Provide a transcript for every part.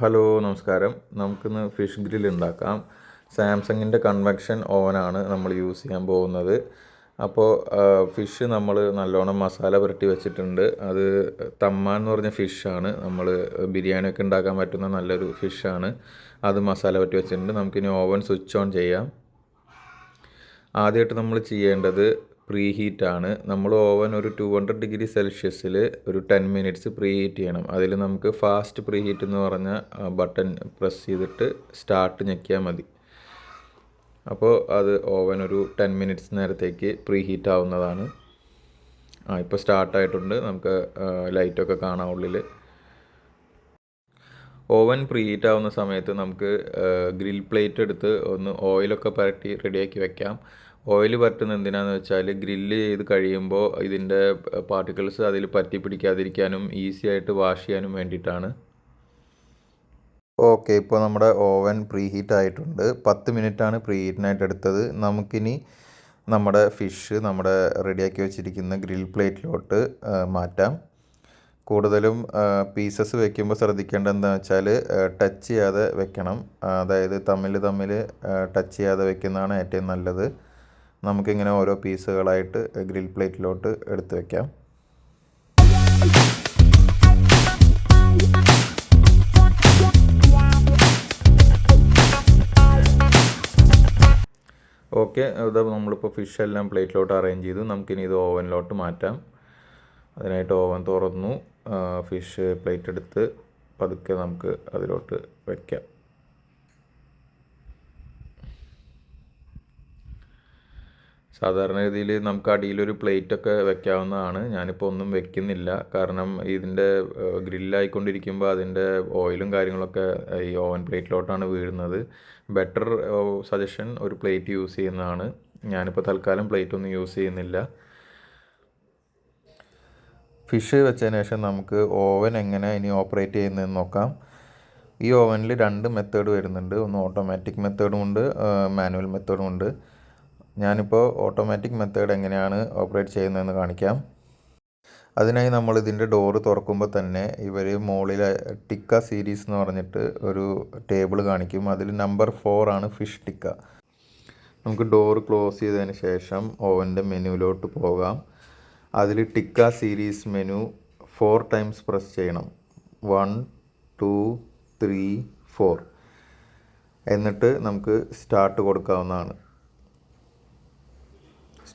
Hello നമസ്കാരം. നമുക്കിന്ന് fish grill ഉണ്ടാക്കാം. സാംസങ്ങിന്റെ കൺവെക്ഷൻ ഓവനാണ് നമ്മൾ യൂസ് ചെയ്യാൻ പോകുന്നത്. അപ്പോൾ ഫിഷ് നമ്മൾ നല്ലോണം മസാല പുരട്ടി വെച്ചിട്ടുണ്ട്. അത് തമ്മാൻ എന്ന് പറഞ്ഞ ഫിഷാണ് നമ്മൾ ബിരിയാണിയൊക്കെ ഉണ്ടാക്കാൻ പറ്റുന്ന നല്ലൊരു ഫിഷാണ് അത് മസാല പുരട്ടി വെച്ചിട്ടുണ്ട്. നമുക്കിനി ഓവൻ സ്വിച്ച് ഓൺ ചെയ്യാം. ആദ്യമായിട്ട് നമ്മൾ ചെയ്യേണ്ടത് പ്രീ ഹീറ്റാണ് നമ്മൾ ഓവൻ ഒരു ടു ഹൺഡ്രഡ് ഡിഗ്രി സെൽഷ്യസിൽ ഒരു ടെൻ മിനിറ്റ്സ് പ്രീ ഹീറ്റ് ചെയ്യണം. അതിൽ നമുക്ക് ഫാസ്റ്റ് പ്രീ ഹീറ്റ് എന്ന് പറഞ്ഞ ബട്ടൺ പ്രസ് ചെയ്തിട്ട് സ്റ്റാർട്ട് ഞെക്കിയാൽ മതി. അപ്പോൾ അത് ഓവൻ ഒരു ടെൻ മിനിറ്റ്സ് നേരത്തേക്ക് പ്രീ ഹീറ്റ് ആവുന്നതാണ്. ആ ഇപ്പോൾ സ്റ്റാർട്ടായിട്ടുണ്ട് നമുക്ക് ലൈറ്റൊക്കെ കാണാം ഉള്ളിൽ. ഓവൻ പ്രീ ഹീറ്റ് ആവുന്ന സമയത്ത് നമുക്ക് ഗ്രിൽ പ്ലേറ്റ് എടുത്ത് ഒന്ന് ഓയിലൊക്കെ പരട്ടി റെഡിയാക്കി വെക്കാം. ഓയിൽ പറ്റുന്ന എന്തിനാന്ന് വെച്ചാൽ ഗ്രില്ല് ചെയ്ത് കഴിയുമ്പോൾ ഇതിന്റെ പാർട്ടിക്കിൾസ് അതിൽ പറ്റി പിടിക്കാതിരിക്കാനും ഈസി ആയിട്ട് വാഷ് ചെയ്യാനും വേണ്ടിയിട്ടാണ്. ഓക്കെ ഇപ്പോൾ നമ്മുടെ ഓവൻ പ്രീ ഹീറ്റ് ആയിട്ടുണ്ട്. പത്ത് മിനിറ്റാണ് പ്രീ ഹീറ്റിനായിട്ട് എടുത്തത്. നമുക്കിനി നമ്മുടെ ഫിഷ് നമ്മുടെ റെഡിയാക്കി വെച്ചിരിക്കുന്ന ഗ്രിൽ പ്ലേറ്റിലോട്ട് മാറ്റാം. കൂടുതലും പീസസ് വെക്കുമ്പോൾ ശ്രദ്ധിക്കേണ്ട എന്താ വെച്ചാൽ ടച്ച് ചെയ്യാതെ വെക്കണം. അതായത് തമ്മിൽ തമ്മിൽ ടച്ച് ചെയ്യാതെ വെക്കുന്നതാണ് ഏറ്റവും നല്ലത്. നമുക്കിങ്ങനെ ഓരോ പീസുകളായിട്ട് ഗ്രിൽ പ്ലേറ്റിലോട്ട് എടുത്തു വെക്കാം. ഓക്കെ ഇത് നമ്മളിപ്പോൾ ഫിഷ് എല്ലാം പ്ലേറ്റിലോട്ട് അറേഞ്ച് ചെയ്തു. നമുക്കിനി ഇത് ഓവനിലോട്ട് മാറ്റാം. അതിനായിട്ട് ഓവൻ തുറന്നു. ഫിഷ് പ്ലേറ്റ് എടുത്ത് പതുക്കെ നമുക്ക് അതിലോട്ട് വയ്ക്കാം സാധാരണ രീതിയിൽ നമുക്ക് അടിയിലൊരു പ്ലേറ്റൊക്കെ വെക്കാവുന്നതാണ്. ഞാനിപ്പോൾ ഒന്നും വെക്കുന്നില്ല. കാരണം ഇതിന്റെ ഗ്രില്ലായിക്കൊണ്ടിരിക്കുമ്പോൾ അതിന്റെ ഓയിലും കാര്യങ്ങളൊക്കെ ഈ ഓവൻ പ്ലേറ്റിലോട്ടാണ് വീഴുന്നത്. ബെറ്റർ സജഷൻ ഒരു പ്ലേറ്റ് യൂസ് ചെയ്യുന്നതാണ്. ഞാനിപ്പോൾ തൽക്കാലം പ്ലേറ്റ് ഒന്നും യൂസ് ചെയ്യുന്നില്ല. ഫിഷ് വെച്ചതിന് ശേഷം നമുക്ക് ഓവൻ എങ്ങനെ ഇനി ഓപ്പറേറ്റ് ചെയ്യുന്നതെന്ന് നോക്കാം. ഈ ഓവനിൽ രണ്ട് മെത്തേഡ് വരുന്നുണ്ട്. ഒന്ന് ഓട്ടോമാറ്റിക് മെത്തേഡും ഉണ്ട് മാനുവൽ മെത്തേഡും ഉണ്ട്. ഞാനിപ്പോൾ ഓട്ടോമാറ്റിക് മെത്തേഡ് എങ്ങനെയാണ് ഓപ്പറേറ്റ് ചെയ്യുന്നതെന്ന് കാണിക്കാം. അതിനായി നമ്മൾ ഇതിന്റെ ഡോറ് തുറക്കുമ്പോൾ തന്നെ ഇവർ മുകളിൽ ടിക്ക സീരീസ് എന്ന് പറഞ്ഞിട്ട് ഒരു ടേബിൾ കാണിക്കും. അതിൽ നമ്പർ ഫോർ ആണ് ഫിഷ് ടിക്ക. നമുക്ക് ഡോറ് ക്ലോസ് ചെയ്തതിന് ശേഷം ഓവന്റെ മെനുവിലോട്ട് പോകാം. അതിൽ tikka series menu four times press ചെയ്യണം. വൺ ടു ത്രീ ഫോർ എന്നിട്ട് നമുക്ക് സ്റ്റാർട്ട് കൊടുക്കാവുന്നതാണ്.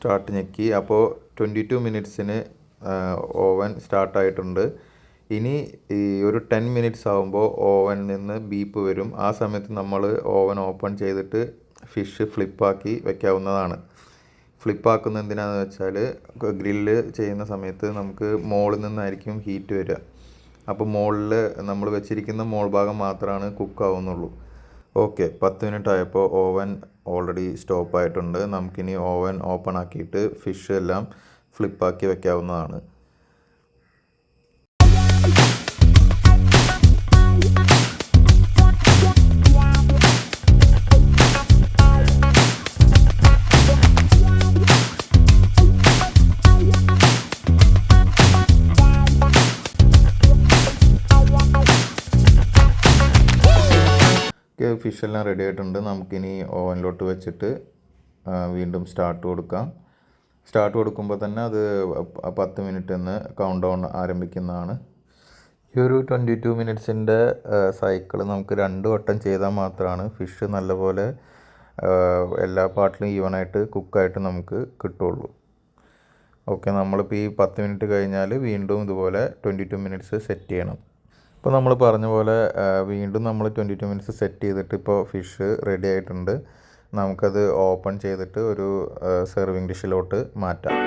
സ്റ്റാർട്ട് ഞെക്കി. അപ്പോൾ ട്വന്റി ടു മിനിറ്റ്സിന് ഓവൻ സ്റ്റാർട്ടായിട്ടുണ്ട്. ഇനി ഈ ഒരു ടെൻ മിനിറ്റ്സ് ആകുമ്പോൾ ഓവനിൽ നിന്ന് ബീപ്പ് വരും. ആ സമയത്ത് നമ്മൾ ഓവൻ ഓപ്പൺ ചെയ്തിട്ട് ഫിഷ് ഫ്ലിപ്പാക്കി വെക്കാവുന്നതാണ്. ഫ്ലിപ്പാക്കുന്ന എന്തിനാണെന്ന് വെച്ചാൽ ഗ്രില്ല് ചെയ്യുന്ന സമയത്ത് നമുക്ക് മോളിൽ നിന്നായിരിക്കും ഹീറ്റ് വരിക. അപ്പോൾ മോളിൽ നമ്മൾ വെച്ചിരിക്കുന്ന മോൾ ഭാഗം മാത്രമാണ് കുക്ക് ആവുന്നുള്ളൂ. ഓക്കെ പത്ത് മിനിറ്റ് ആയപ്പോൾ ഓവൻ ഓൾറെഡി സ്റ്റോപ്പ് ആയിട്ടുണ്ട്. നമുക്കിനി ഓവൻ ഓപ്പൺ ആക്കിയിട്ട് ഫിഷ് എല്ലാം ഫ്ലിപ്പാക്കി വെക്കാവുന്നതാണ്. ഫിഷ് എല്ലാം റെഡി ആയിട്ടുണ്ട്. നമുക്കിനി ഓവനിലോട്ട് വെച്ചിട്ട് വീണ്ടും സ്റ്റാർട്ട് കൊടുക്കാം. സ്റ്റാർട്ട് കൊടുക്കുമ്പോൾ തന്നെ അത് പത്ത് മിനിറ്റ് എന്ന് കൗണ്ട് ഡൗൺ ആരംഭിക്കുന്നതാണ്. ഈ ഒരു ട്വന്റി ടു മിനിറ്റ്സിന്റെ സൈക്കിൾ നമുക്ക് രണ്ട് വട്ടം ചെയ്താൽ മാത്രമാണ് ഫിഷ് നല്ലപോലെ എല്ലാ പാട്ടിലും ഈവനായിട്ട് കുക്കായിട്ട് നമുക്ക് കിട്ടുള്ളൂ. ഓക്കെ നമ്മളിപ്പോൾ ഈ പത്ത് മിനിറ്റ് കഴിഞ്ഞാൽ വീണ്ടും ഇതുപോലെ ട്വന്റി ടു മിനിറ്റ്സ് സെറ്റ് ചെയ്യണം. ഇപ്പോൾ നമ്മൾ പറഞ്ഞ പോലെ വീണ്ടും നമ്മൾ ട്വന്റി ടു മിനിറ്റ്സ് സെറ്റ് ചെയ്തിട്ട് ഇപ്പോൾ ഫിഷ് റെഡി ആയിട്ടുണ്ട്. നമുക്കത് ഓപ്പൺ ചെയ്തിട്ട് ഒരു സെർവിങ് ഡിഷിലോട്ട് മാറ്റാം.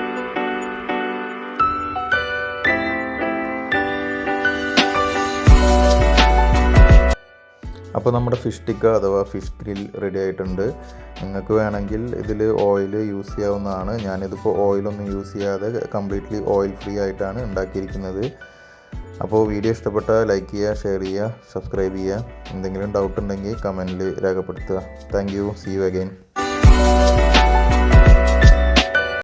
അപ്പോൾ നമ്മുടെ ഫിഷ് ടിക്ക അഥവാ ഫിഷ് ഗ്രിൽ റെഡി ആയിട്ടുണ്ട്. നിങ്ങൾക്ക് വേണമെങ്കിൽ ഇതിൽ ഓയിൽ യൂസ് ചെയ്യാവുന്നതാണ്. ഞാനിതിപ്പോൾ ഓയിലൊന്നും യൂസ് ചെയ്യാതെ കംപ്ലീറ്റ്ലി ഓയിൽ ഫ്രീ ആയിട്ടാണ് ഉണ്ടാക്കിയിരിക്കുന്നത്. അപ്പോൾ വീഡിയോ ഇഷ്ടപ്പെട്ടാൽ ലൈക്ക് ചെയ്യുക ഷെയർ ചെയ്യുക സബ്സ്ക്രൈബ് ചെയ്യുക. എന്തെങ്കിലും ഡൗട്ട് ഉണ്ടെങ്കിൽ കമന്റിൽ രേഖപ്പെടുത്തുക. Thank you see you again